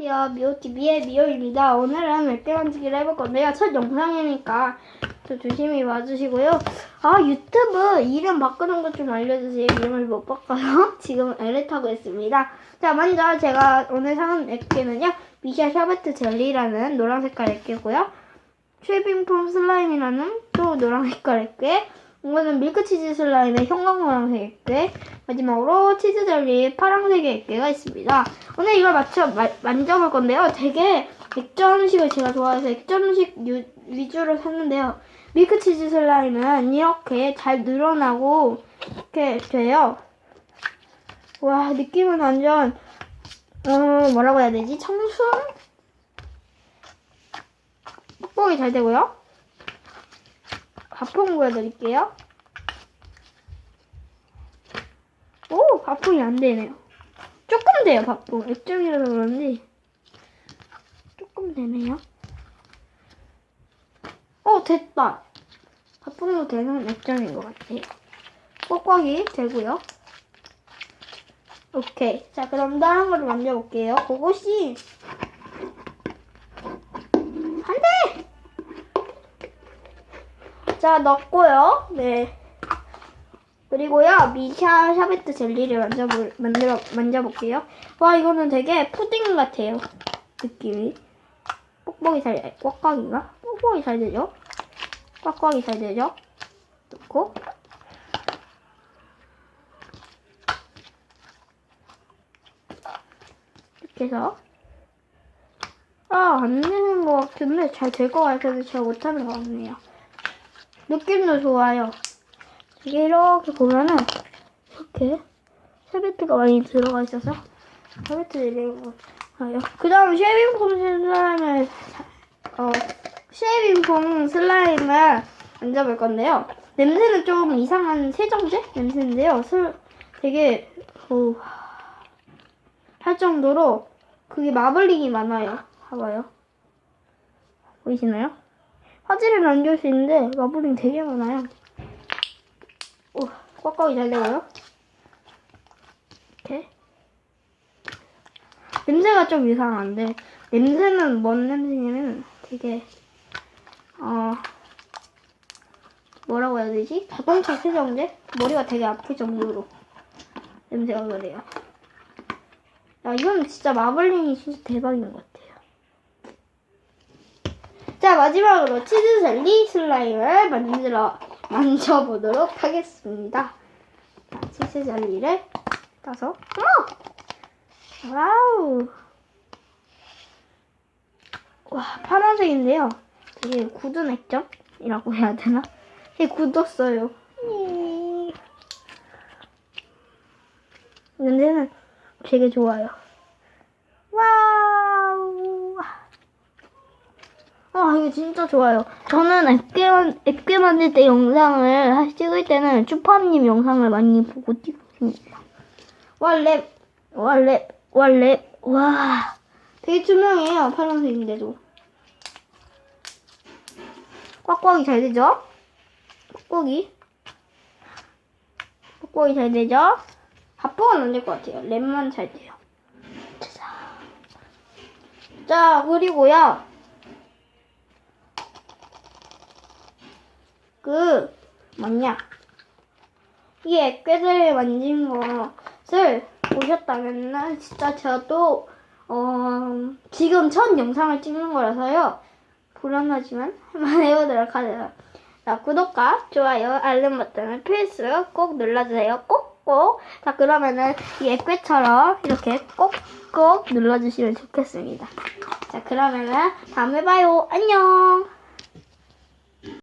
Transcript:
안녕하세요. 미호TV의 미호입니다. 오늘은 맵게 만들기를 해볼 건데요. 첫 영상이니까 좀 조심히 봐주시고요. 아, 유튜브 이름 바꾸는 것 좀 알려주세요. 이름을 못 바꿔서 지금 애를 타고 있습니다. 자, 먼저 제가 오늘 사는 맵게는요. 미샤 샤베트 젤리라는 노란 색깔 맵게고요. 쉐빙폼 슬라임이라는 또 노란 색깔 맵게 이거는 밀크치즈 슬라임의 형광노란색 액괴 마지막으로 치즈 젤리 파란색의 액괴가 있습니다. 오늘 이걸 맞춰 마- 만져볼 건데요. 되게 액젓 음식을 제가 좋아해서 액젓 음식 유- 위주로 샀는데요. 밀크치즈 슬라임은 이렇게 잘 늘어나고 이렇게 돼요. 와 느낌은 완전 어 뭐라고 해야 되지? 청순? 뽁뽁이 잘 되고요. 가풍 보여드릴게요. 오, 가풍이 안 되네요. 조금 돼요, 가풍. 액정이라서 그런지. 조금 되네요. 오, 됐다. 가풍도 되는 액정인 것 같아요. 꽉꽉이 되고요. 오케이. 자, 그럼 다른 거를 만져볼게요. 그것이 안 돼! 자, 넣고요. 네. 그리고요, 미샤 샤베트 젤리를 만져볼, 만들어, 만져볼게요. 와, 이거는 되게 푸딩 같아요. 느낌이. 뽁뽁이 잘, 꽉꽉인가? 뽁뽁이 잘 되죠? 꽉꽉이 잘 되죠? 넣고. 이렇게 해서. 아, 안 되는 것 같은데 잘 될 것 같아서 제가 못하는 것 같네요. 느낌도 좋아요. 이게 이렇게 보면은 이렇게 샤베트가 많이 들어가 있어서 샤베트 내리는 거예요. 그 다음 쉐빙폼 슬라임을 어 쉐빙폼 슬라임을 만져볼 건데요. 냄새는 좀 이상한 세정제 냄새인데요. 슬 되게 어, 할 정도로 그게 마블링이 많아요. 봐봐요. 보이시나요? 안 좋을 수 있는데 마블링 되게 많아요. 오, 꽉꽉이 잘 되고요. 이렇게. 냄새가 좀 이상한데 냄새는 뭔 냄새냐면 되게 어 뭐라고 해야 되지? 자동차 세정제? 머리가 되게 아플 정도로 냄새가 그래요. 야 이건 진짜 마블링이 진짜 대박인 것 같아요. 자 마지막으로 치즈 젤리 슬라임을 만들어 만져보도록 하겠습니다. 자, 치즈 젤리를 따서 어! 와우 와 파란색인데요. 되게 굳은 액정이라고 해야 되나? 되게 굳었어요. 이- 냄새는 되게 좋아요. 와우. 아, 이거 진짜 좋아요. 저는 액괴, 만- 액괴 만들 때 영상을 하- 찍을 때는 쭈파님 영상을 많이 보고 찍습니다. 와, 랩. 와, 랩. 와, 랩. 와. 되게 투명해요. 파란색인데도. 꽉꽉이 잘 되죠? 꽉꽉이. 꽉꽉이 잘 되죠? 밥봉은 안될 것 같아요. 랩만 잘 돼요. 자, 그리고요. 그 뭐냐? 이 액괴를 만진 것을 보셨다면 진짜 저도 어, 지금 첫 영상을 찍는 거라서요. 불안하지만 한번 해보도록 하죠 자 구독과 좋아요 알림 버튼을 필수 꼭 눌러주세요. 꼭꼭. 자 그러면은 이 액괴처럼 이렇게 꼭꼭 눌러주시면 좋겠습니다. 자 그러면은 다음에 봐요. 안녕